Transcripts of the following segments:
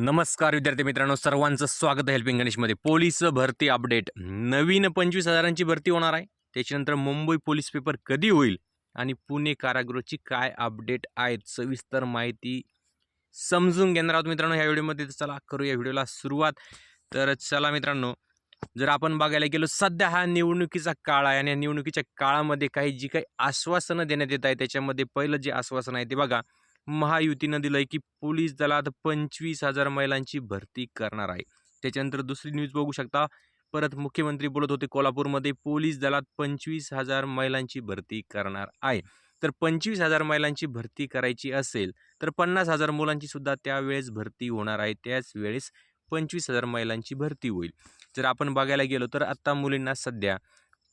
नमस्कार विद्यार्थी मित्रांनो. सर्वांचं स्वागत आहे हेल्पिंग गणेशमध्ये. पोलीस भरती अपडेट. नवीन पंचवीस हजारांची भरती होणार आहे. त्याच्यानंतर मुंबई पोलीस पेपर कधी होईल आणि पुणे कारागृहाची काय अपडेट आहेत सविस्तर माहिती समजून घेणार आहोत मित्रांनो ह्या व्हिडिओमध्ये. चला चला करूया व्हिडिओला सुरुवात. तर चला मित्रांनो जर आपण बघायला गेलो सध्या हा निवडणुकीचा काळ आहे आणि या निवडणुकीच्या काळामध्ये काही जी काही आश्वासनं देण्यात येत आहे त्याच्यामध्ये पहिलं जे आश्वासन आहे ते बघा. महायुतीनं दिलं आहे की पोलीस दलात पंचवीस हजार महिलांची भरती करणार आहे. त्याच्यानंतर दुसरी न्यूज बघू शकता. परत मुख्यमंत्री बोलत होते कोल्हापूरमध्ये पोलीस दलात पंचवीस हजार महिलांची भरती करणार आहे. तर पंचवीस हजार महिलांची भरती करायची असेल तर पन्नास हजार मुलांची सुद्धा त्यावेळेस भरती होणार आहे. त्याच वेळेस पंचवीस हजार महिलांची भरती होईल. जर आपण बघायला गेलो तर आत्ता मुलींना सध्या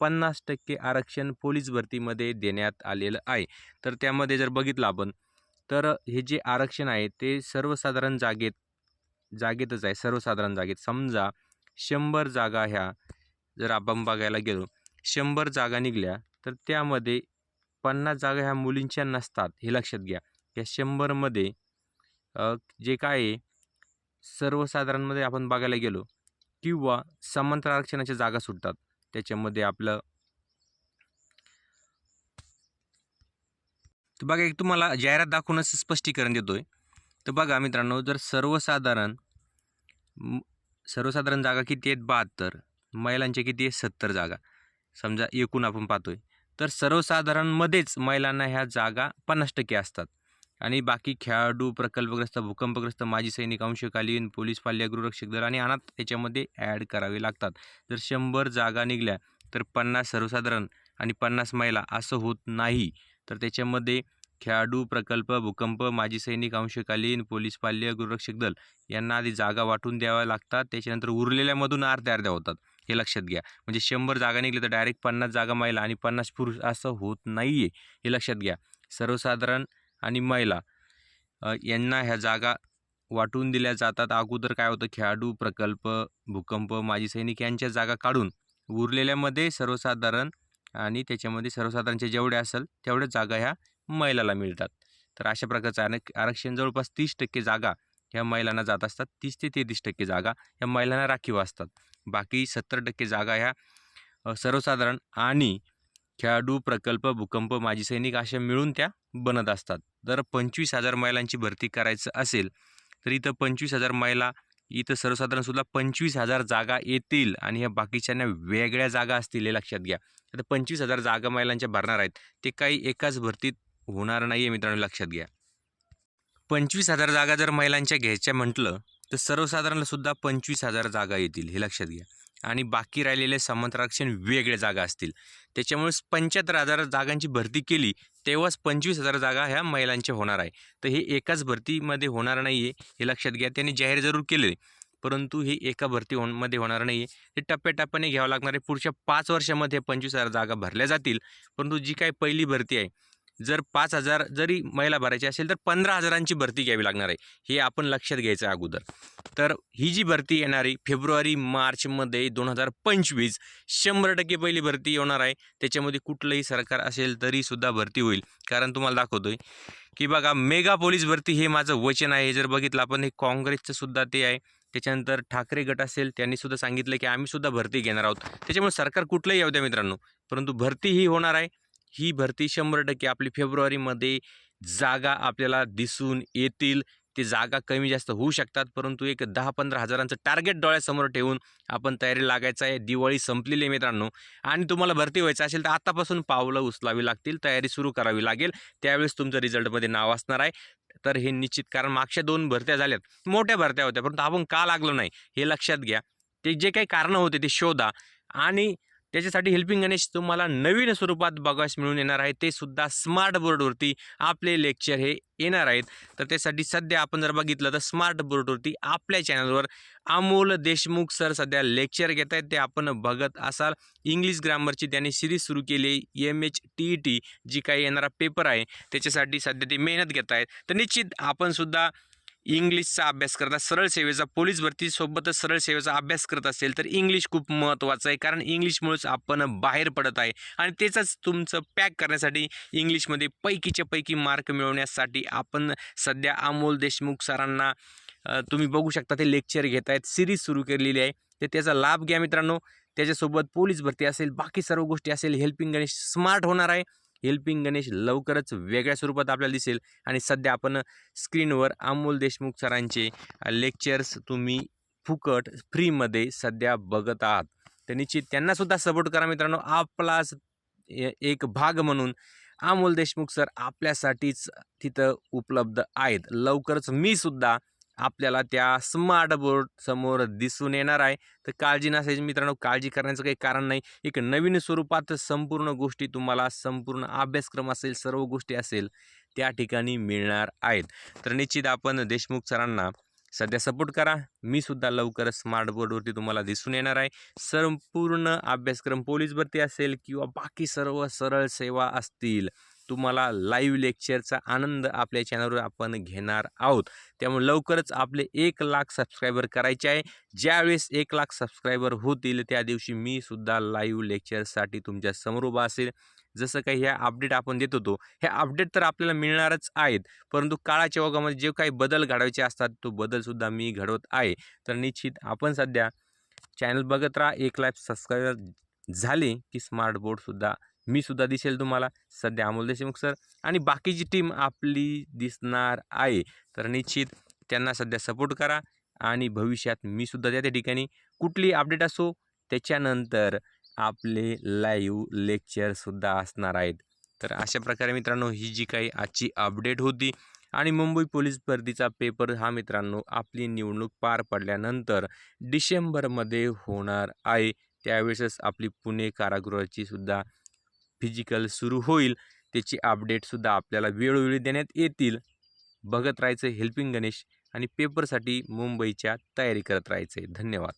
पन्नास टक्के आरक्षण पोलीस भरतीमध्ये देण्यात आलेलं आहे. तर त्यामध्ये जर बघितलं आपण तर हे जे आरक्षण आहे ते सर्वसाधारण जागेत जागेतच आहे सर्वसाधारण जागेत. समजा शंभर जागा ह्या जर आपण बघायला गेलो शंभर जागा निघल्या तर त्यामध्ये पन्नास जागा ह्या मुलींच्या नसतात हे लक्षात घ्या. या शंभरमध्ये जे काय आहे सर्वसाधारणमध्ये आपण बघायला गेलो किंवा समांतर आरक्षणाच्या जागा सुटतात. त्याच्यामध्ये आपलं तर बघा एक तुम्हाला जाहिरात दाखवूनच स्पष्टीकरण देतो आहे तर बघा मित्रांनो जर सर्वसाधारण सर्वसाधारण जागा किती आहेत? बहात्तर. महिलांच्या किती आहे सत्तर जागा. समजा एकूण आपण पाहतोय. तर सर्वसाधारणमध्येच महिलांना ह्या जागा पन्नास टक्के असतात. आणि बाकी खेळाडू प्रकल्पग्रस्त भूकंपग्रस्त माजी सैनिक अंशकालीन पोलीस पाल्य गृहरक्षक दल आणि अनाथ याच्यामध्ये ॲड करावे लागतात. जर शंभर जागा निघल्या तर पन्नास सर्वसाधारण आणि पन्नास महिला असं होत नाही. तर त्याच्यामध्ये खेळाडू प्रकल्प भूकंप माजी सैनिक अंशकालीन पोलीस पाल्य गृहरक्षक दल यांना आधी जागा वाटून द्याव्या लागतात. त्याच्यानंतर उरलेल्यामधून अर्ध्या अर्ध्या होतात. हे लक्षात घ्या. म्हणजे शंभर जागा निघली तर डायरेक्ट पन्नास जागा महिला आणि पन्नास पुरुष असं होत नाही आहे हे लक्षात घ्या. सर्वसाधारण आणि महिला यांना ह्या जागा वाटून दिल्या जातात. अगोदर काय होतं? खेळाडू प्रकल्प भूकंप माजी सैनिक यांच्या जागा काढून उरलेल्यामध्ये सर्वसाधारण आणि त्याच्यामध्ये सर्वसाधारणच्या जेवढे असेल तेवढ्या जागा ह्या महिलाला मिळतात. तर अशा प्रकारचं अनेक आरक्षण जवळपास तीस टक्के जागा ह्या महिलांना जात असतात. तीस ते तेहतीस टक्के जागा ह्या महिलांना राखीव असतात. बाकी सत्तर टक्के जागा ह्या सर्वसाधारण आणि खेळाडू प्रकल्प भूकंप माजी सैनिक अशा मिळून त्या बनत असतात. जर पंचवीस हजार महिलांची भरती करायचं असेल तर इथं पंचवीस हजार महिला इथं सर्वसाधारणसुद्धा पंचवीस हजार जागा येतील आणि ह्या बाकीच्यांना वेगळ्या जागा असतील हे लक्षात घ्या. आता पंचवीस हजार जागा महिलांच्या भरणार आहेत ते काही एकाच भरतीत होणार नाही आहे मित्रांनो लक्षात घ्या. पंचवीस हजार जागा जर महिलांच्या घ्यायच्या म्हटलं तर सर्वसाधारणसुद्धा पंचवीस हजार जागा येतील हे लक्षात घ्या. आणि बाकी राहिलेले समांतर वेगळ्या जागा असतील. त्याच्यामुळे पंच्याहत्तर हजार जागांची भरती केली तेव्हाच पंचवीस हजार जागा ह्या महिलांच्या होणार आहे. तर हे एकाच भरतीमध्ये होणार नाही आहे हे लक्षात घ्या. त्यांनी जाहीर जरूर केले परंतु हे एका भरती होणमध्ये होणार नाही आहे हे टप्प्याटप्प्याने घ्यावं लागणार आहे. पुढच्या पाच वर्षामध्ये पंचवीस हजार जागा भरल्या जातील. परंतु जी काही पहिली भरती आहे जर पाच हजार जरी महिला भरायची असेल तर पंधरा हजारांची भरती घ्यावी लागणार आहे. हे आपण लक्षात घ्यायचं अगोदर. तर ही जी भरती येणारी फेब्रुवारी मार्चमध्ये दोन हजार पंचवीस शंभर टक्के पहिली भरती होणार आहे. त्याच्यामध्ये कुठलंही सरकार असेल तरीसुद्धा भरती होईल. कारण तुम्हाला दाखवतो आहे की बघा मेगा पोलीस भरती हे माझं वचन आहे. हे जर बघितलं आपण हे काँग्रेसचं सुद्धा ते आहे. त्याच्यानंतर ठाकरे गट असेल त्यांनी सुद्धा सांगितलं की आम्ही सुद्धा भरती घेणार आहोत. त्याच्यामुळे सरकार कुठलंही येऊ द्या मित्रांनो. परंतु भरती ही होणार आहे. ही भरती शंभर टक्के आपली फेब्रुवारीमध्ये जागा आपल्याला दिसून येतील. ते जागा कमी जास्त होऊ शकतात परंतु एक दहा पंधरा हजारांचं टार्गेट डोळ्यासमोर ठेवून आपण तयारी लागायचं आहे. दिवाळी संपलेली आहे मित्रांनो. आणि तुम्हाला भरती व्हायचं असेल तर आतापासून पावलं उचलावी लागतील तयारी सुरू करावी लागेल. त्यावेळेस तुमचं रिझल्टमध्ये नाव असणार आहे. तर हे निश्चित कारण मागच्या दोन भरत्या झाल्यात. मोठ्या भरत्या होत्या परंतु आपण का लागलो नाही हे लक्षात घ्या. ते जे काही कारणं होते ते शोधा आणि त्याच्यासाठी हेल्पिंग गणेश तुम्हाला नवीन स्वरूपात बघायस मिळून येणार आहे. ते सुद्धा स्मार्ट बोर्डवरती आपले लेक्चर हे येणार आहेत. तर त्यासाठी सध्या आपण जर बघितलं तर स्मार्ट बोर्डवरती आपल्या चॅनलवर अमोल देशमुख सर सध्या लेक्चर घेत आहेत. ते आपण बघत असाल. इंग्लिश ग्रामरची त्यांनी सिरीज सुरू केली M H T E T जी काही येणारा पेपर आहे. त्याच्यासाठी सध्या ते मेहनत घेत आहेत. तर निश्चित आपण सुद्धा इंग्लिशचा अभ्यास करता सरळ सेवेचा पोलीस भरतीसोबतच सरळ सेवेचा अभ्यास करत असेल तर इंग्लिश खूप महत्त्वाचं आहे. कारण इंग्लिशमुळेच आपण बाहेर पडत आहे. आणि त्याचंच तुमचं पॅक करण्यासाठी इंग्लिशमध्ये पैकीच्या पैकी मार्क मिळवण्यासाठी आपण सध्या अमोल देशमुख सरांना तुम्ही बघू शकता ते लेक्चर घेत आहेत. सिरीज सुरू केलेली आहे. तर त्याचा लाभ घ्या मित्रांनो. त्याच्यासोबत पोलीस भरती असेल बाकी सर्व गोष्टी असेल हेल्पिंग गणेश स्मार्ट होणार आहे. हेल्पिंग गणेश लवकरच वेगळ्या स्वरूपात आपल्याला दिसेल. आणि सध्या आपण स्क्रीनवर अमोल देशमुख सरांचे लेक्चर्स तुम्ही फुकट फ्रीमध्ये सध्या बघत आहात. तर निश्चित त्यांनासुद्धा सपोर्ट करा मित्रांनो. आपलाच एक भाग म्हणून अमोल देशमुख सर आपल्यासाठीच तिथं उपलब्ध आहेत. लवकरच मी सुद्धा आपल्याला त्या स्मार्ट बोर्ड समोर दिसून येणार आहे. तर काळजी नसायची मित्रांनो काळजी करण्याचं काही कारण नाही. एक नवीन स्वरूपात संपूर्ण गोष्टी तुम्हाला संपूर्ण अभ्यासक्रम असेल सर्व गोष्टी असेल त्या ठिकाणी मिळणार आहेत. तर निश्चित आपण देशमुख सरांना सध्या सपोर्ट करा. मी सुद्धा लवकरच स्मार्ट बोर्डवरती तुम्हाला दिसून येणार आहे. संपूर्ण अभ्यासक्रम पोलीस भरती असेल किंवा बाकी सर्व सरळ सेवा असतील तुम्हाला लाईव्ह लेक्चरचा आनंद आपल्या चॅनलवर आपण घेणार आहोत. त्यामुळे लवकरच आपले एक लाख सबस्क्रायबर करायचे आहे. ज्यावेळेस एक लाख सबस्क्रायबर होतील त्या दिवशी मी सुद्धा लाईव्ह लेक्चरसाठी तुमच्यासमोर उभा असेल. जसं काही ह्या अपडेट आपण देत होतो हे अपडेट तर आपल्याला मिळणारच आहेत. परंतु काळाच्या ओघामध्ये जे काही बदल घडवायचे असतात तो बदलसुद्धा मी घडवत आहे. तर निश्चित आपण सध्या चॅनल बघत राहा. एक लाख सबस्क्रायबर झाले की स्मार्ट बोर्डसुद्धा मी सुद्धा दिसेल तुम्हाला. सध्या अमोल देशमुख सर आणि बाकीची टीम आपली दिसणार आहे. तर निश्चित त्यांना सध्या सपोर्ट करा आणि भविष्यात मी सुद्धा त्या त्या ठिकाणी कुठली अपडेट असो त्याच्यानंतर आपले लाईव्ह लेक्चरसुद्धा असणार आहेत. तर अशा प्रकारे मित्रांनो ही जी काही आजची अपडेट होती आणि मुंबई पोलीस भरतीचा पेपर हा मित्रांनो आपली निवडणूक पार पडल्यानंतर डिसेंबरमध्ये होणार आहे. त्यावेळेसच आपली पुणे कारागृहाची सुद्धा फिजिकल सुरू होईल त्याची अपडेटसुद्धा आपल्याला वेळोवेळी देण्यात येतील. बघत राहायचं हेल्पिंग गणेश आणि पेपरसाठी मुंबईच्या तयारी करत राहायचं धन्यवाद.